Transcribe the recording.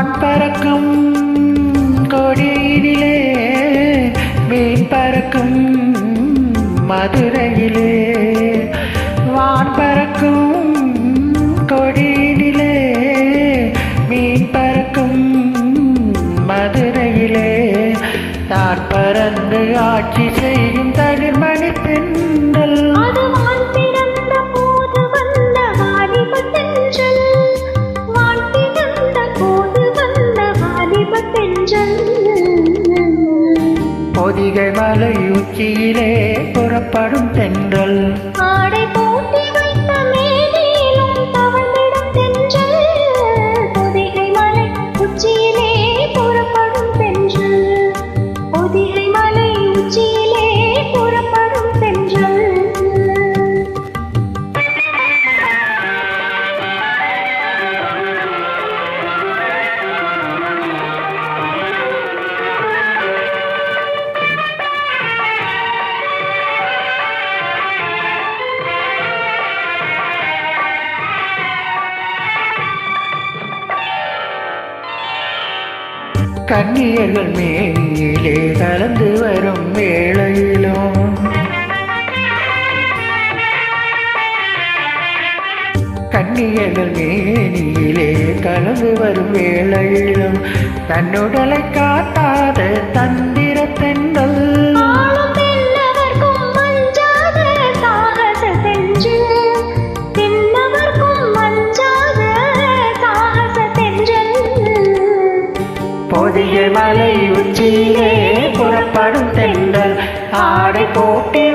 வான் பறக்கும் திருச்சியிலே புறப்படும் தென்றல். கன்னியர்கள் மேலே கலந்து வரும் வேளையிலும். கன்னியர்கள் மேனியிலே கலந்து வரும் வேளையிலும். தன்னுடலை காட்டாத தந்திரத்தன் ஆடும் தென்றல் ஆடை போட்டே